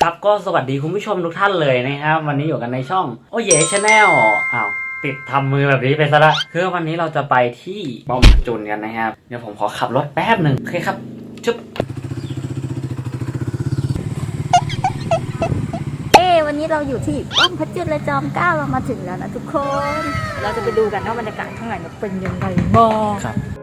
ครับก็สวัสดีคุณผู้ชมทุกท่านเลยนะครับ วันนี้อยู่กันในช่องโอ้เย่ชาแนลอ้าวติดทำมือแบบนี้ไปซะละคือวันนี้เราจะไปที่ป้อมจุนกันนะครับ เดี๋ยวผมขอขับรถแป๊บหนึ่งโอเคครับชุบเอ้วันนี้เราอยู่ที่ป้อมพระจุลจอมเกล้าเรามาถึงแล้วนะทุกคน เราจะไปดูกันว่าบรรยากาศข้างในเนี่ยเป็นยังไงบ้างครับ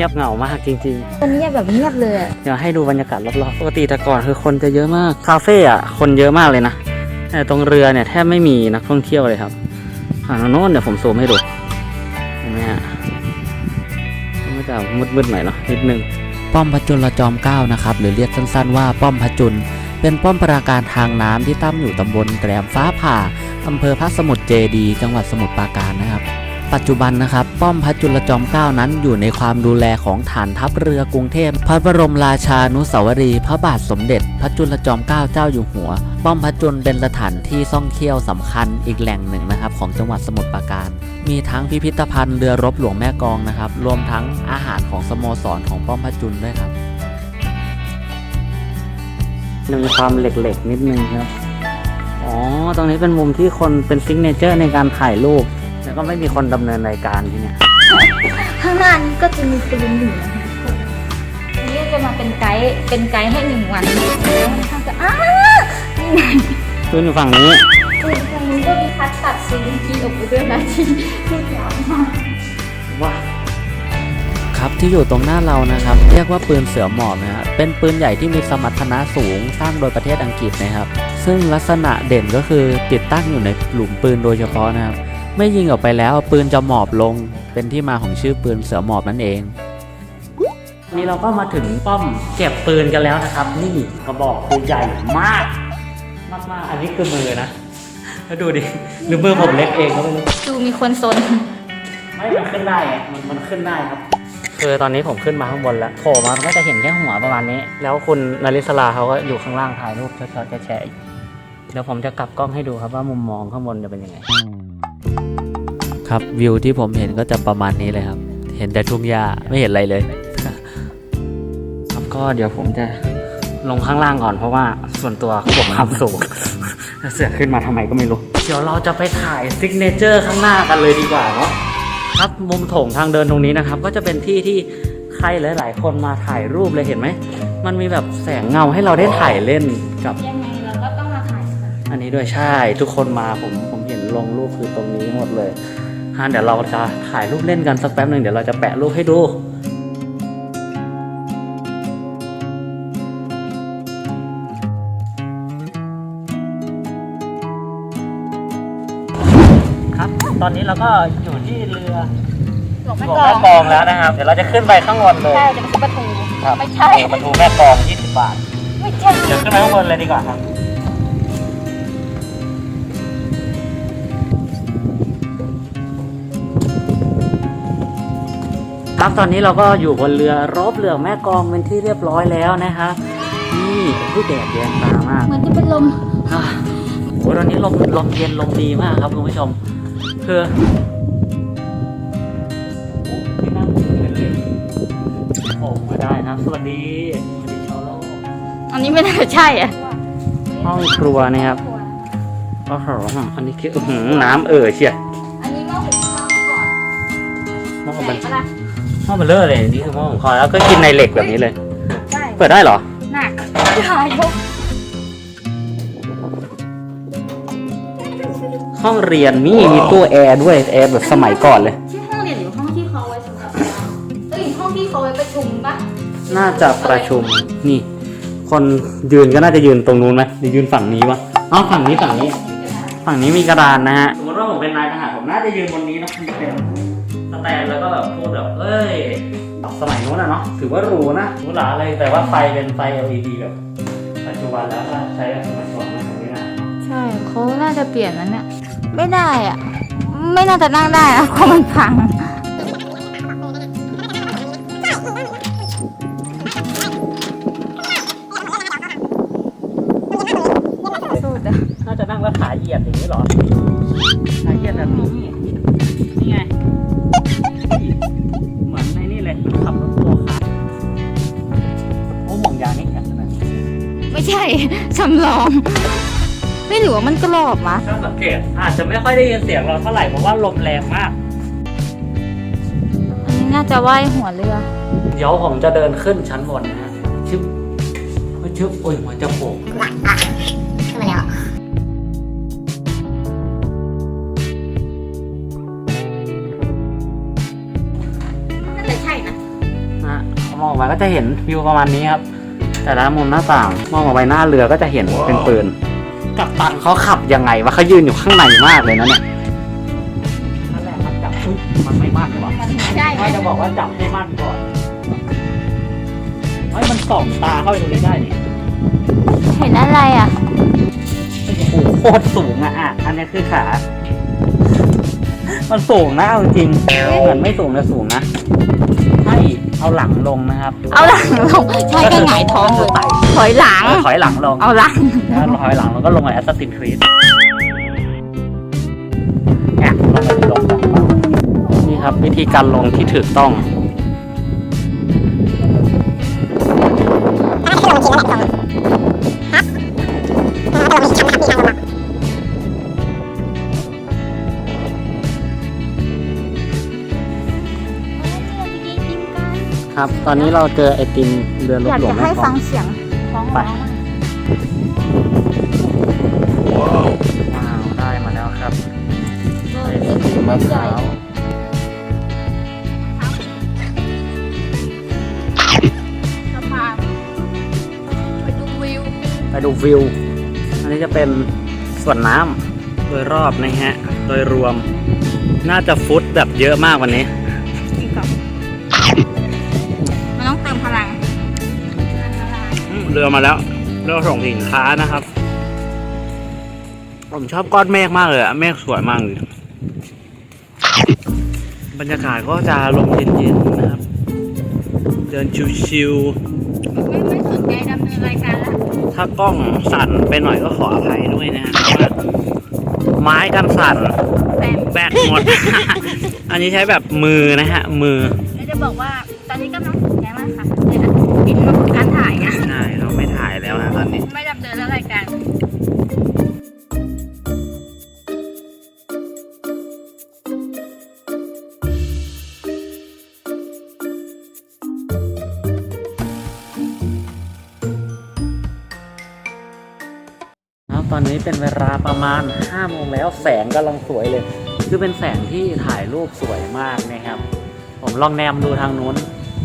งียบเหงามากจริงๆวันนี้แบบเงียบเลยอะเดี๋ยวให้ดูบรรยากาศรอบๆ ปกติแต่ก่อนคือคนจะเยอะมาก คาเฟ่อะคนเยอะมากเลยนะ แต่ตรงเรือเนี่ยแทบไม่มีนักท่องเที่ยวเลยครับอ่าโน้นเดี๋ยวผมซูมให้ดู เห็นไหมฮะมันจะมืดๆหน่อยเนาะนิดนึง ป้อมพระจุลจอมเกล้านะครับ หรือเรียกสั้นๆว่าป้อมพระจุล เป็นป้อมปราการทางน้ำที่ตั้งอยู่ตำบลแกรมฟ้าผ่าอำเภอพระสมุทรเจดีย์จังหวัดสมุทรปราการนะครับ ปัจจุบันนะครับ ป้อมพระจุลจอมเกล้านั้นอยู่ในความดูแลของฐานทัพเรือกรุงเทพ พระบรมราชานุสาวรีย์พระบาทสมเด็จ พระจุลจอมเกล้าเจ้าอยู่หัว ป้อมพระจุลเป็นสถานที่ท่องเที่ยวสำคัญอีกแหล่งหนึ่งนะครับ ของจังหวัดสมุทรปราการ มีทั้งพิพิธภัณฑ์เรือรบหลวงแม่กองนะครับ รวมทั้งอาหารของสโมสรของป้อมพระจุลด้วยครับมีความเหล็กๆนิดนึงครับ อ๋อ ตรงนี้เป็นมุมที่คนเป็นซิกเนเจอร์ในการถ่ายรูป แล้วก็ไม่มีคนดำเนินรายการที่เนี่ย ข้างหน้านี้ก็จะมีปืนอยู่นะคะทุกคนอันนี้จะมาเป็นไกด์เป็นไกด์ให้หนึ่งวันแล้วมันข้างจะอ้านี่ไงพื้นอยู่ฝั่งนี้ปืนตรงนี้ก็มีคัดตัดซีรีส์จีออกไปด้วยนะที่ที่ยาวมากว้าครับที่อยู่ตรงหน้าเรานะครับ เรียกว่าปืนเสือหมอบนะฮะเป็นปืนใหญ่ที่มีสมรรถนะสูงสร้างโดยประเทศอังกฤษนะครับ ซึ่งลักษณะเด่นก็คือติดตั้งอยู่ในหลุมปืนโดยเฉพาะนะครับ ไม่ยิงออกไปแล้วปืนจะหมอบลง เป็นที่มาของชื่อปืนเสือหมอบนั่นเองนี่เราก็มาถึงป้อมเก็บปืนกันแล้วนะครับ นี่กระบอกปืนใหญ่มาก มากมากๆอันนี้คือมือนะแล้วดูดิหรือมือผมเล็กเองก็ไม่รู้ดูมีคนซนไม่มันขึ้นได้ไงมันมันขึ้นได้ครับคือตอนนี้ผมขึ้นมาข้างบนแล้วโผล่มามันก็จะเห็นแค่หัวประมาณนี้ แล้วคุณนาริสลาเขาก็อยู่ข้างล่างถ่ายรูปช็อตๆแชะๆเดี๋ยวผมจะกลับกล้องให้ดูครับว่ามุมมองข้างบนจะเป็นยังไง ครับวิวที่ผมเห็นก็จะประมาณนี้เลยครับ เห็นแต่ทุ่งหญ้าไม่เห็นอะไรเลย ครับก็เดี๋ยวผมจะลงข้างล่างก่อนเพราะว่าส่วนตัวกลัวความสูงเสือกขึ้นมาทำไมก็ไม่รู้ เดี๋ยวเราจะไปถ่ายซิกเนเจอร์ข้างหน้ากันเลยดีกว่าเนาะครับมุมโถงทางเดินตรงนี้นะครับ ก็จะเป็นที่ที่ใครหลาย ๆ คนมาถ่ายรูปเลยเห็นไหม มันมีแบบแสงเงาให้เราได้ถ่ายเล่นกับ ยังไงเราก็ต้องมาถ่ายกันอันนี้ด้วยใช่ทุกคนมาผมผมเห็นลงรูปคือตรงนี้หมดเลย ฮะเดี๋ยวเราจะถ่ายรูปเล่นกันสักแป๊บหนึ่งเดี๋ยวเราจะแปะรูปให้ดูครับตอนนี้เราก็อยู่ที่เรือหลวงหลแม่วงกลอแม่งกลองแล้วนะครับ เดี๋ยวเราจะขึ้นไปข้างบนเลยใช่จะเป็นประตู ครับไม่ใช่เออประตูแม่กลอง 20 บาท ไม่ใช่ เดี๋ยวขึ้นไปข้างบนเลยดีกว่าครับ ครับตอนนี้เราก็อยู่บนเรือรบเรือแม่กลองเป็นที่เรียบร้อยแล้วนะครับนี่ผู้แดดแดงตามากเหมือนจะเป็นลมอะโหตอนนี้ลมลมเย็นลมดีมากครับคุณผู้ชม คือโอ้ที่นั่งอยู่กันเลยโอ้มาได้นะสวัสดีสวัสดีชาวโลกอันนี้ไม่น่าจะใช่อะห้องครัวนะครับโอ้โหอันนี้คืออื้อหือน้ำเอ่อเชียอันนี้หม้อหุงข้าวก่อนหม้อใหมัญ่นปะล่ะห ม้อมันเลอะเลยนี่คือหม้อของคอแล้วก็กินในเหล็กแบบนี้เลยใช่เปิดได้เหรอ หนักถ่ายยกห้องเรียนนี่มีตู้แอร์ด้วยแอร์แบบสมัยก่อนเลย ที่ห้องเรียนหรือห้องที่เขาไว้สำหรับเอ้ยห้องที่เขาไว้ประชุมปะน่าจะประชุมนี่ คนยืนก็น่าจะยืนตรงนู้นไหมหรือยืนฝั่งนี้วะอ๋อฝั่งนี้ฝั่งนี้ฝั่งฝั่งนี้มีกระดานนะฮะ สมมติว่าผมเป็นนายทหารผมน่าจะยืนบนนี้นะมันเป็นส แตนแล้วก็แบบพูดแบบเอ้ยสมัยนู้นอะเนาะถือว่าหรูนะหรูหราเลยแต่ว่าไฟเป็นไฟ LED แบบปัจจุบันแล้วก็ใช้แบบสมัยก่อนนะตรงนี้นะใช่เขาน่าจะเปลี่ยนนั้นเนี่ยไม่ได้อะไม่น่าจะนั่งได้อะเพราะมันพังสุดอะน่าจะนั่งแล้วขาเหยียดอย่างนี้เหรอขาเหยียดแบบนี้นี่ไง ไม่ใช่ สำรอง ไม่หรือว่ามันกรอบมะถ้าสังเกตอาจจะไม่ค่อยได้ยินเสียงเราเท่าไหร่เพราะว่าลมแรงมาก อันนี้น่าจะว่ายหัวเรือ เดี๋ยวผมจะเดินขึ้นชั้นบนนะฮะชึบเฮ้ยชึบโอ้ยหัวจะโผล่น่าจะใช่นะนะมองออกมาก็จะเห็นวิวประมาณนี้ครับ แต่ละมุมหน้าต่างมองออกไปหน้าเรือก็จะเห็นเป็นปืน กับตันเขาขับยังไงวะเขายืนอยู่ข้างในมากเลยนะเนี่ยนั่นแหละมันจับอุ๊ยมันไม่มั่นหรอมันไม่ใช่ไม่จะบอกว่าจับให้มั่นก่อนเฮ้ยมันส่องตาเข้าไปตรงนี้ได้นี่เห็นอะไรอะโอ้โหโคตรสูงอะอะอันนี้คือขา มันสูงนะเอาจริงเหมือนไม่สูงแต่สูงนะให้ เอาหลังลงนะครับเอาหลังลงใช่ก็หงายท้องเลยไต่ถอยหลังถอยหลังลงเอาหลังแล้วถอยหลังแล้วก็ลงไปแอสซัสซินครีดเนี่ยลงไปลงนี่ครับวิธีการลงที่ถูกต้อง ครับ ตอนนี้เราเจอไอติมเรือรอบยากหลวจะงให้แม่กลฟัองงเสียงท้องไปร้องอะว้าวได้มาแล้วครับเอไออติมมะพร้าวสะพานไปดูวิวไปดูวิว อันนี้จะเป็นส่วนน้ำโดยรอบนะฮะ โดยรวม น่าจะฟุตแบบเยอะมากวันนี้ เรือมาแล้วเรือส่งสินค้านะครับ ผมชอบก้อนเมฆมากเลยอะเมฆสวยมากเลยบรรยากาศก็จะลมเย็นๆนะครับ เดินชิวไม่ไม่สนใจดำเนินรายการแล้วๆถ้ากล้องสั่นไปหน่อยก็ขออภัยด้วยนะฮะเพราะว่าไม้กันสั่นแต่แบตหมด อันนี้ใช้แบบมือนะฮะมือ แล้วจะบอกว่าตอนนี้กำลัง นี้เป็นเวลาประมาณ5โมงแล้วแสงกำลังสวยเลย คือเป็นแสงที่ถ่ายรูปสวยมากนะครับ ผมลองแนมดูทางนู้น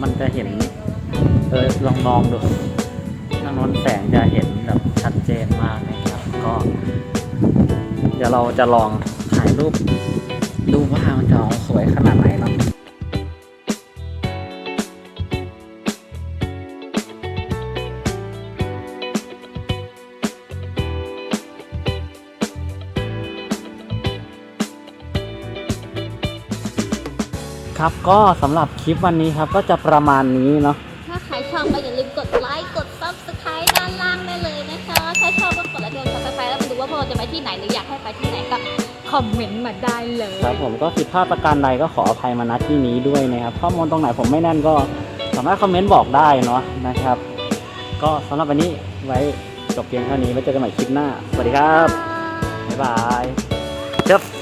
มันจะเห็นเออลองมองดูทางนู้นแสงจะเห็นแบบชัดเจนมากนะครับ ก็ เดี๋ยวเราจะลองถ่ายรูปดูว่ามันจะสวยขนาดไหน ครับ ก็สำหรับคลิปวันนี้ครับก็จะประมาณนี้เนาะถ้าใครชอบก็อย่าลืมกดไลค์กด subscribe ด้านล่างได้เลยนะคะถ้าชอบก็กดไลค์กด subscribe แล้วมาดูว่าพวกเราจะไปที่ไหนหรืออยากให้ไปที่ไหนก็คอมเมนต์มาได้เลยครับผมก็ผิดพลาดประการใดก็ขออภัยมาณที่นี้ด้วยนะครับข้อมูลตรงไหนผมไม่แน่นก็สามารถคอมเมนต์บอกได้เนาะนะครับ ก็สำหรับวันนี้ไว้จบเพียงเท่านี้ไว้เจอกันใหม่คลิปหน้า สวัสดีครับบ๊ายบายเจ้า